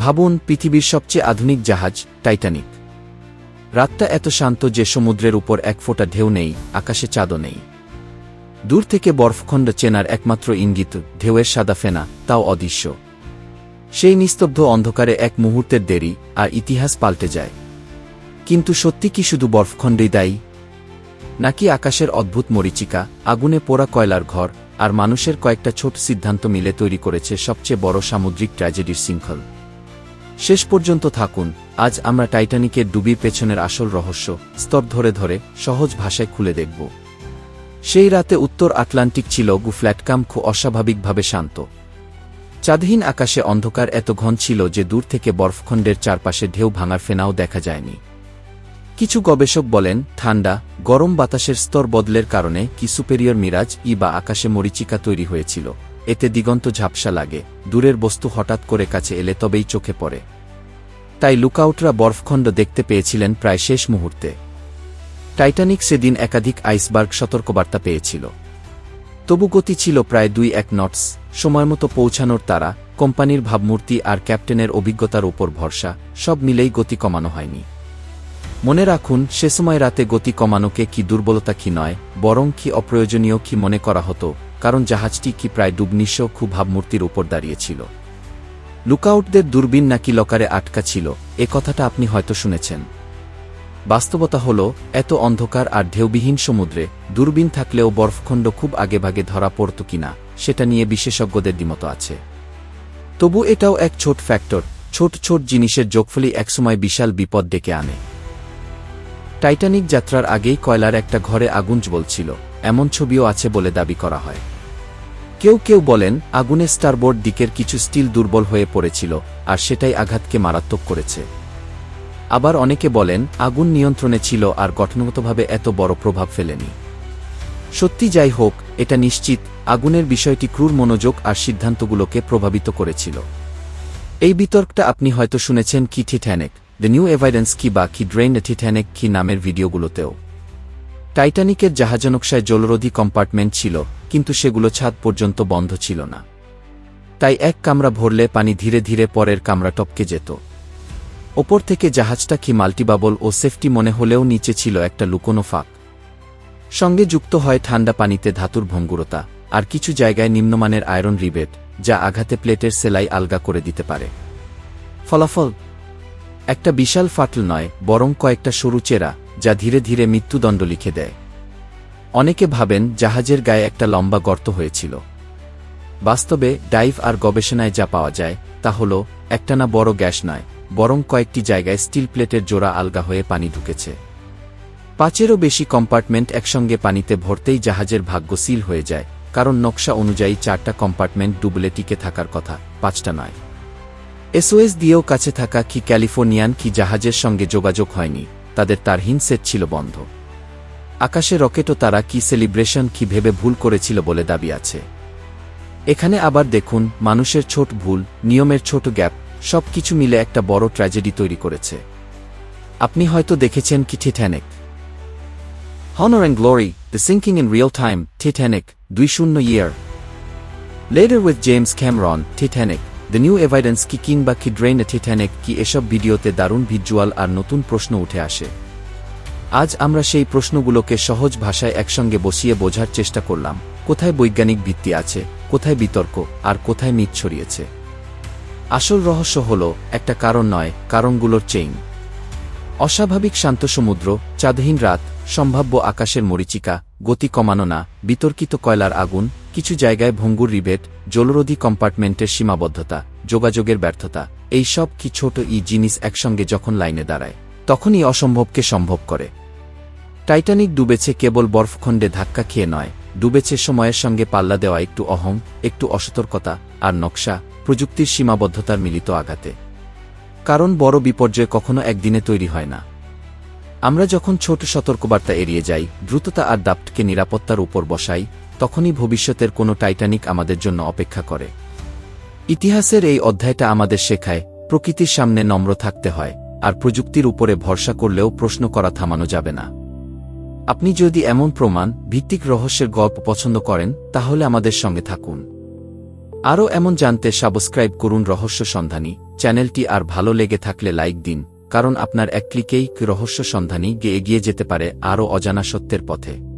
ভাবুন পৃথিবীর সবচেয়ে আধুনিক জাহাজ, টাইটানিক। রাতটা এত শান্ত যে সমুদ্রের উপর এক ফোঁটা ঢেউ নেই, আকাশে চাঁদও নেই। দূর থেকে বরফখণ্ড চেনার একমাত্র ইঙ্গিত, ঢেউয়ের সাদা ফেনা, তাও অদৃশ্য। সেই নিস্তব্ধ অন্ধকারে এক মুহূর্তের দেরি, আর ইতিহাস পাল্টে যায়। কিন্তু সত্যি কি শুধু বরফখণ্ডেই দায়ী? নাকি আকাশের অদ্ভুত মরিচিকা, আগুনে পোড়া কয়লার ঘর, আর মানুষের কয়েকটা ছোট সিদ্ধান্ত মিলে তৈরি করেছে সবচেয়ে বড় সামুদ্রিক ট্র্যাজেডির শৃঙ্খল? শেষ পর্যন্ত থাকুন, আজ আমরা টাইটানিকের ডুবির পেছনের আসল রহস্য, স্তর ধরে ধরে, সহজ ভাষায় খুলে দেখব। সেই রাতে উত্তর আটলান্টিক ছিল গুফ্ল্যাটকাম খুব অস্বাভাবিকভাবে শান্ত। চাঁদহীন আকাশে অন্ধকার এত ঘন ছিল যে দূর থেকে বরফখণ্ডের চারপাশে ঢেউ ভাঙার ফেনাও দেখা যায়নি। কিছু গবেষক বলেন, ঠান্ডা, গরম বাতাসের স্তর বদলের কারণে কি সুপেরিয়র মিরাজ ই বা আকাশে মরিচিকা তৈরি হয়েছিল। এতে দিগন্ত ঝাপসা লাগে, দূরের বস্তু হঠাৎ করে কাছে এলে তবেই চোখে পড়ে। তাই লুকআউটরা বরফখণ্ড দেখতে পেয়েছিলেন প্রায় শেষ মুহূর্তে। টাইটানিক সেদিন একাধিক আইসবার্গ সতর্কবার্তা পেয়েছিল। তবু গতি ছিল প্রায় দুই এক নটস সময়মতো পৌঁছানোর তারা, কোম্পানির ভাবমূর্তি আর ক্যাপ্টেনের অভিজ্ঞতার উপর ভরসা, সব মিলেই গতি কমানো হয়নি। মনে রাখুন, সে সময় রাতে গতি কমানোকে কি দুর্বলতা কি নয়, বরং কি অপ্রয়োজনীয় কি মনে করা হতো কারণ জাহাজটি কি প্রায় ডুবনিশ খুব ভাবমূর্তির উপর দাঁড়িয়েছিল। লুকআউটদের দূরবীন নাকি লকারে আটকা ছিল, এ কথাটা আপনি হয়তো শুনেছেন। বাস্তবতা হল, এত অন্ধকার আর ঢেউবিহীন সমুদ্রে দূরবীন থাকলেও বরফখণ্ড খুব আগেভাগে ধরা পড়ত কিনা, সেটা নিয়ে বিশেষজ্ঞদের দ্বিমত আছে। তবু এটাও এক ছোট ফ্যাক্টর, ছোট ছোট জিনিসের যোগফলি একসময় বিশাল বিপদ ডেকে আনে। টাইটানিক যাত্রার আগেই কয়লার একটা ঘরে আগুন জ্বলছিল এমন ছবিও আছে বলে দাবি করা হয়। কেউ কেউ বলেন, আগুনে স্টারবোর্ড দিকের কিছু স্টিল দুর্বল হয়ে পড়েছিল, আর সেটাই আঘাতকে মারাত্মক করেছে। আবার অনেকে বলেন, আগুন নিয়ন্ত্রণে ছিল আর গঠনগতভাবে এত বড় প্রভাব ফেলেনি। সত্যি যাই হোক, এটা নিশ্চিত, আগুনের বিষয়টি ক্রূর মনোযোগ আর সিদ্ধান্তগুলোকে প্রভাবিত করেছিল। এই বিতর্কটা আপনি হয়তো শুনেছেন কি ঠিঠ্যানেক দ্য নিউ এভিডেন্স কি বা কি ড্রেইন ঠিঠ্যানেক কি নামের ভিডিওগুলোতেও। টাইটানিকের জাহাজনকশায় জলরোধী কম্পার্টমেন্ট ছিল কিন্তু সেগুলো ছাদ পর্যন্ত বন্ধ ছিল না। তাই এক কামরা ভরলে পানি ধীরে ধীরে পরের কামরা টপকে যেত। ওপর থেকে জাহাজটা কি মাল্টিবাবল ও সেফটি মনে হলেও নিচে ছিল একটা লুকোনো ফাঁক। সঙ্গে যুক্ত হয় ঠান্ডা পানিতে ধাতুর ভঙ্গুরতা আর কিছু জায়গায় নিম্নমানের আয়রন রিবেট, যা আঘাতে প্লেটের সেলাই আলগা করে দিতে পারে। ফলাফল? একটা বিশাল ফাটল নয়, বরং কয়েকটা সরু চেরা, যা ধীরে ধীরে মৃত্যুদণ্ড লিখে দেয়। অনেকে ভাবেন জাহাজের গায়ে একটা লম্বা গর্ত হয়েছিল। বাস্তবে ডাইভ আর গবেষণায় যা পাওয়া যায়, তা হল, একটানা বড় গ্যাস নয়, বরং কয়েকটি জায়গায় স্টিল প্লেটের জোড়া আলগা হয়ে পানি ঢুকেছে। পাঁচেরও বেশি কম্পার্টমেন্ট একসঙ্গে পানিতে ভরতেই জাহাজের ভাগ্য সিল হয়ে যায়, কারণ নকশা অনুযায়ী চারটা কম্পার্টমেন্ট ডুবলে টিকে থাকার কথা, পাঁচটা নয়। এসওএস দিয়েও কাছে থাকা কি ক্যালিফোর্নিয়ান কি জাহাজের সঙ্গে যোগাযোগ হয়নি, তাদের তারহীন সেট ছিল বন্ধ। আকাশে রকেটও তারা কি সেলিব্রেশন কি ভেবে ভুল করেছিল বলে দাবি আছে। এখানে আবার দেখুন মানুষের ছোট ভুল নিয়মের ছোট গ্যাপ সব কিছু মিলে একটা বড় ট্র্যাজেডি তৈরি করেছে। আপনি হয়তো দেখেছেন কি Titanic honour and Glory, The Sinking in Real Time, Titanic, দুই শূন্য year Later with James Cameron, Titanic, the new Evidence কি কিংবা কি ড্রেন Titanic কি এসব ভিডিওতে দারুণ ভিজুয়াল আর নতুন প্রশ্ন উঠে আসে। আজ আমরা সেই প্রশ্নগুলোকে সহজ ভাষায় একসঙ্গে বসিয়ে বোঝার চেষ্টা করলাম, কোথায় বৈজ্ঞানিক ভিত্তি আছে, কোথায় বিতর্ক, আর কোথায় মিথ ছড়িয়েছে। আসল রহস্য হল, একটা কারণ নয়, কারণগুলোর চেইন। অস্বাভাবিক শান্ত সমুদ্র, চাঁদহীন রাত, সম্ভাব্য আকাশের মরিচিকা, গতি কমানো না, বিতর্কিত কয়লার আগুন, কিছু জায়গায় ভঙ্গুর রিবেট, জলরোধী কম্পার্টমেন্টের সীমাবদ্ধতা, যোগাযোগের ব্যর্থতা, এই সব কি ছোট ই জিনিস একসঙ্গে যখন লাইনে দাঁড়ায়, তখনই অসম্ভবকে সম্ভব করে। টাইটানিক ডুবেছে কেবল বরফখণ্ডে ধাক্কা খেয়ে নয়, ডুবেছে সময়ের সঙ্গে পাল্লা দেওয়া একটু অহং, একটু অসতর্কতা আর নকশা, প্রযুক্তির সীমাবদ্ধতার মিলিত আঘাতে। কারণ বড় বিপর্যয় কখনো একদিনে তৈরি হয় না। আমরা যখন ছোট সতর্কবার্তা এড়িয়ে যাই, দ্রুততা আর দাপ্টকে নিরাপত্তার উপর বসাই, তখনই ভবিষ্যতের কোনো টাইটানিক আমাদের জন্য অপেক্ষা করে। ইতিহাসের এই অধ্যায়টা আমাদের শেখায়, প্রকৃতির সামনে নম্র থাকতে হয়, আর প্রযুক্তির উপরে ভরসা করলেও প্রশ্ন করা থামানো যাবে না। আপনি যদি এমন প্রমাণ, ভিত্তিক রহস্যের গল্প পছন্দ করেন, তাহলে আমাদের সঙ্গে থাকুন। আরও এমন জানতে সাবস্ক্রাইব করুন রহস্য সন্ধানী, চ্যানেলটি আর ভালো লেগে থাকলে লাইক দিন, কারণ আপনার এক ক্লিকেই রহস্য সন্ধানী গিয়ে এগিয়ে যেতে পারে আরও অজানা সত্যের পথে।